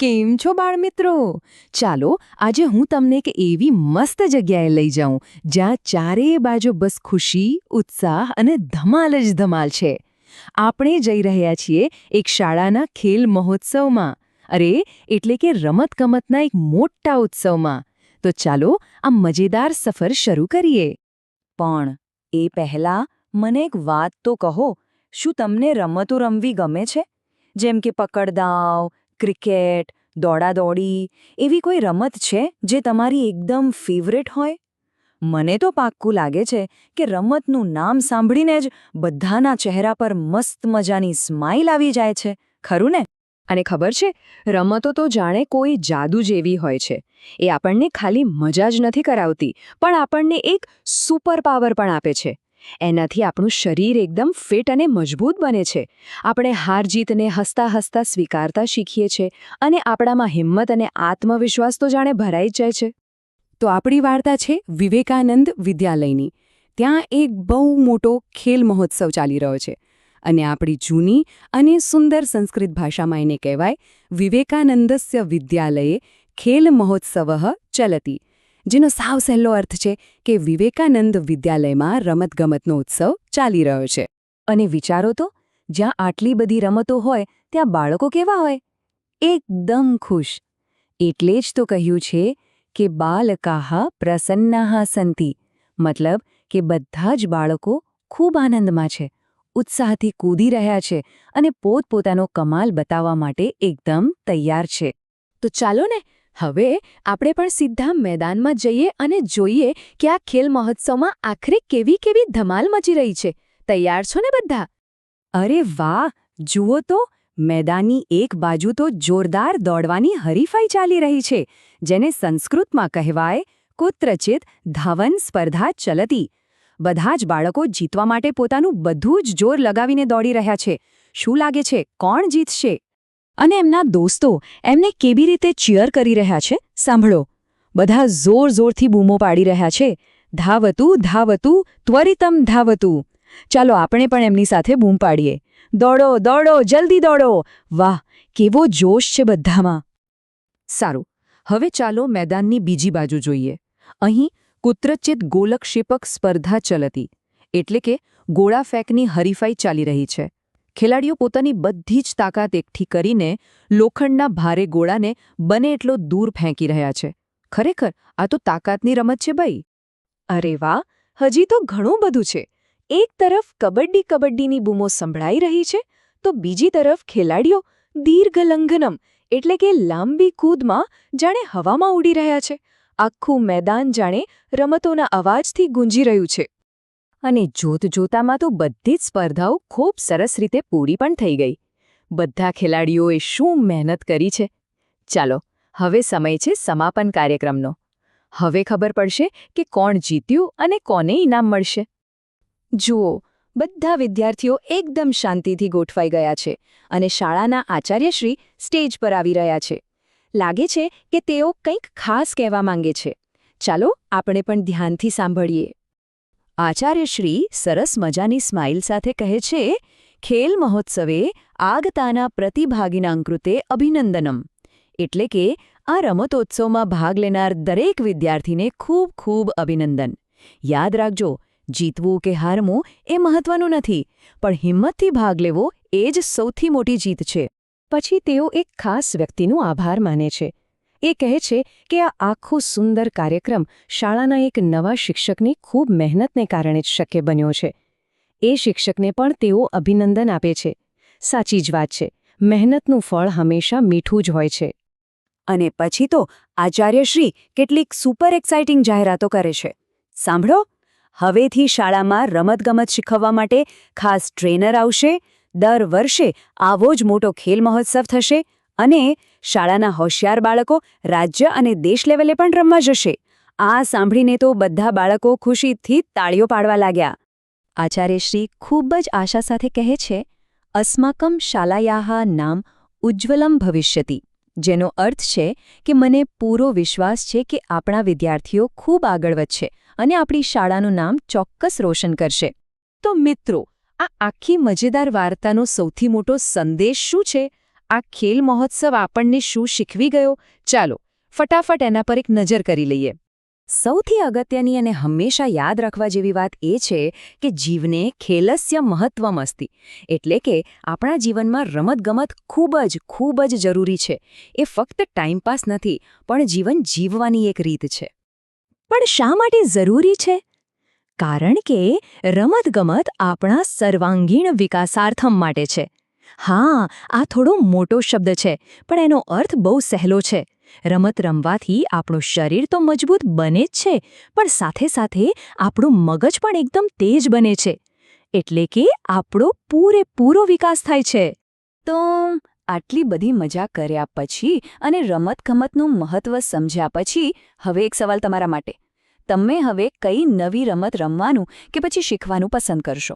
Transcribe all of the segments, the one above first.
કેમ છો બાળમિત્રો? ચાલો, આજે હું તમને એક એવી મસ્ત જગ્યાએ લઈ જાઉં, જ્યાં ચારેય બાજુ બસ ખુશી, ઉત્સાહ અને ધમાલ જ ધમાલ છે. આપણે જઈ રહ્યા છીએ એક શાળાના ખેલ મહોત્સવમાં. અરે, એટલે કે રમતગમતના એક મોટા ઉત્સવમાં. તો ચાલો, આ મજેદાર સફર શરૂ કરીએ. પણ, એ પહેલા મને એક વાત તો કહો, શું તમને રમતો રમવી ગમે છે? જેમ કે પકડદાવ ક્રિકેટ, દોડાદોડી એવી કોઈ રમત છે જે તમારી એકદમ ફેવરેટ હોય? મને તો પાક્કું લાગે છે કે રમતનું નામ સાંભળીને જ બધાના ચહેરા પર મસ્ત મજાની સ્માઇલ આવી જાય છે, ખરું ને? અને ખબર છે, રમતો તો જાણે કોઈ જાદુ જેવી હોય છે. એ આપણને ખાલી મજા જ નથી કરાવતી, પણ આપણને એક સુપર પાવર પણ આપે છે. એનાથી આપણું શરીર એકદમ ફિટ અને મજબૂત બને છે. આપણે હાર જીતને હસતા હસતા સ્વીકારતા શીખીએ છીએ અને આપણામાં હિંમત અને આત્મવિશ્વાસ તો જાણે ભરાઈ જાય છે. તો આપણી વાર્તા છે વિવેકાનંદ વિદ્યાલયની. ત્યાં એક બહુ મોટો ખેલ મહોત્સવ ચાલી રહ્યો છે અને આપણી જૂની અને સુંદર સંસ્કૃત ભાષામાં એને કહેવાય વિવેકાનંદસ્ય વિદ્યાલયે ખેલ મહોત્સવ ચલતી. જેનો સાવ સહેલો અર્થ છે કે વિવેકાનંદ વિદ્યાલયમાં રમતગમતનો ઉત્સવ ચાલી રહ્યો છે. અને વિચારો તો, જ્યાં આટલી બધી રમતો હોય, ત્યાં બાળકો કેવા હોય? એકદમ ખુશ. એટલે જ તો કહ્યું છે કે બાલકાહ પ્રસન્નાહ સંતિ, મતલબ કે બધા જ બાળકો ખૂબ આનંદમાં છે, ઉત્સાહથી કૂદી રહ્યા છે અને પોતપોતાનો કમાલ બતાવવા માટે એકદમ તૈયાર છે. તો ચાલો ને હવે આપણે પણ સીધા મેદાનમાં જઈએ અને જોઈએ કે આ ખેલ મહોત્સવમાં આખરે કેવી કેવી ધમાલ મચી રહી છે. તૈયાર છો ને બધા? અરે વાહ! જુઓ તો, મેદાનની એક બાજુ તો જોરદાર દોડવાની હરીફાઈ ચાલી રહી છે, જેને સંસ્કૃતમાં કહેવાય કુત્રચિત ધાવન સ્પર્ધા ચલતી. બધા જ બાળકો જીતવા માટે પોતાનું બધું જ જોર લગાવીને દોડી રહ્યા છે. શું લાગે છે, કોણ જીતશે? અને એમના દોસ્તો એમને કેવી રીતે ચીયર કરી રહ્યા છે, સાંભળો. બધા જોર જોરથી બૂમો પાડી રહ્યા છે. ધાવતું ધાવતું, ત્વરિતમ ધાવતું. ચાલો આપણે પણ એમની સાથે બૂમ પાડીએ. દોડો દોડો, જલ્દી દોડો. વાહ, કેવો જોશ છે બધામાં. સારું, હવે ચાલો મેદાનની બીજી બાજુ જોઈએ. અહીં કુત્રચિત ગોલક્ષેપક સ્પર્ધા ચલતી. એટલે કે ગોળા ફેંકની હરીફાઈ ચાલી રહી છે. ખેલાડીઓ પોતાની બધી જ તાકાત એકઠી કરીને લોખંડના ભારે ગોળાને બને એટલો દૂર ફેંકી રહ્યા છે. ખરેખર, આ તો તાકાતની રમત છે ભાઈ. અરે વાહ, હજી તો ઘણું બધું છે. એક તરફ કબડ્ડી કબડ્ડીની બૂમો સંભળાઈ રહી છે, તો બીજી તરફ ખેલાડીઓ દીર્ઘલંઘનમ, એટલે કે લાંબી કૂદમાં, જાણે હવામાં ઉડી રહ્યા છે. આખું મેદાન જાણે રમતોના અવાજથી ગુંજી રહ્યું છે. અને જોતજોતામાં તો બધી જ સ્પર્ધાઓ ખૂબ સરસ રીતે પૂરી પણ થઈ ગઈ. બધા ખેલાડીઓએ શું મહેનત કરી છે? ચાલો, હવે સમય છે સમાપન કાર્યક્રમનો. હવે ખબર પડશે કે કોણ જીત્યું અને કોને ઇનામ મળશે. જુઓ, બધા વિદ્યાર્થીઓ એકદમ શાંતિથી ગોઠવાઈ ગયા છે અને શાળાના આચાર્યશ્રી સ્ટેજ પર આવી રહ્યા છે. લાગે છે કે તેઓ કંઈક ખાસ કહેવા માંગે છે. ચાલો, આપણે પણ ધ્યાનથી સાંભળીએ. આચાર્યશ્રી સરસ મજાની સ્માઇલ સાથે કહે છે, ખેલ મહોત્સવે આગતાના પ્રતિભાગીનાં કૃતે અભિનંદનમ. એટલે કે, આ રમતોત્સવમાં ભાગ લેનાર દરેક વિદ્યાર્થીને ખૂબ ખૂબ અભિનંદન. યાદ રાખજો, જીતવું કે હારવું એ મહત્વનું નથી, પણ હિંમતથી ભાગ લેવો એ જ સૌથી મોટી જીત છે. પછી તેઓ એક ખાસ વ્યક્તિનું આભાર માને છે. એ કહે છે કે આ આખો સુંદર કાર્યક્રમ શાળાના એક નવા શિક્ષકની ખૂબ મહેનતને કારણે જ શક્ય બન્યો છે. એ શિક્ષકને પણ તેઓ અભિનંદન આપે છે. સાચી જ વાત છે, મહેનતનું ફળ હંમેશા મીઠું જ હોય છે. અને પછી તો આચાર્યશ્રી કેટલીક સુપર એક્સાઇટિંગ જાહેરાતો કરે છે. સાંભળો, હવેથી શાળામાં રમતગમત શીખવવા માટે ખાસ ટ્રેનર આવશે, દર વર્ષે આવો જ મોટો ખેલ મહોત્સવ થશે અને શાળાના હોશિયાર બાળકો રાજ્ય અને દેશ લેવલે પણ રમવા જશે. આ સાંભળીને તો બધા બાળકો ખુશીથી તાળીઓ પાડવા લાગ્યા. આચાર્યશ્રી ખૂબ જ આશા સાથે કહે છે, અસ્માકમ શાલાયાહા નામ ઉજ્જવલમ ભવિષ્યતિ જેનો અર્થ છે કે મને પૂરો વિશ્વાસ છે કે આપણા વિદ્યાર્થીઓ ખૂબ આગળ વધશે અને આપણી શાળાનું નામ ચોક્કસ રોશન કરશે. તો મિત્રો, આ આખી મજેદાર વાર્તાનો સૌથી મોટો સંદેશ શું છે? આ ખેલ મહોત્સવ આપણને શું શીખવી ગયો? ચાલો, ફટાફટ એના પર એક નજર કરી લઈએ. સૌથી અગત્યની અને હંમેશા યાદ રાખવા જેવી વાત એ છે કે જીવને ખેલસ્ય મહત્વમસ્તિ એટલે કે આપણા જીવનમાં રમતગમત ખૂબ જ ખૂબ જ જરૂરી છે. એ ફક્ત ટાઈમપાસ નથી, પણ જીવન જીવવાની એક રીત છે. પણ શા માટે જરૂરી છે? કારણ કે રમતગમત આપણા સર્વાંગીણ વિકાસાર્થમ માટે છે. હા, આ થોડો મોટો શબ્દ છે, પણ એનો અર્થ બહુ સહેલો છે. રમત રમવાથી આપણું શરીર તો મજબૂત બને જ છે, પણ સાથે સાથે આપણું મગજ પણ એકદમ તેજ બને છે. એટલે કે આપણો પૂરેપૂરો વિકાસ થાય છે. તો આટલી બધી મજા કર્યા પછી અને રમતગમતનું મહત્વ સમજ્યા પછી હવે એક સવાલ તમારા માટે. તમે હવે કઈ નવી રમત રમવાનું કે પછી શીખવાનું પસંદ કરશો?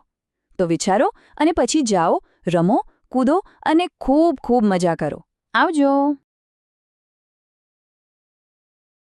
તો વિચારો અને પછી જાઓ, રમો કૂદો અને ખૂબ ખૂબ મજા કરો. આવજો.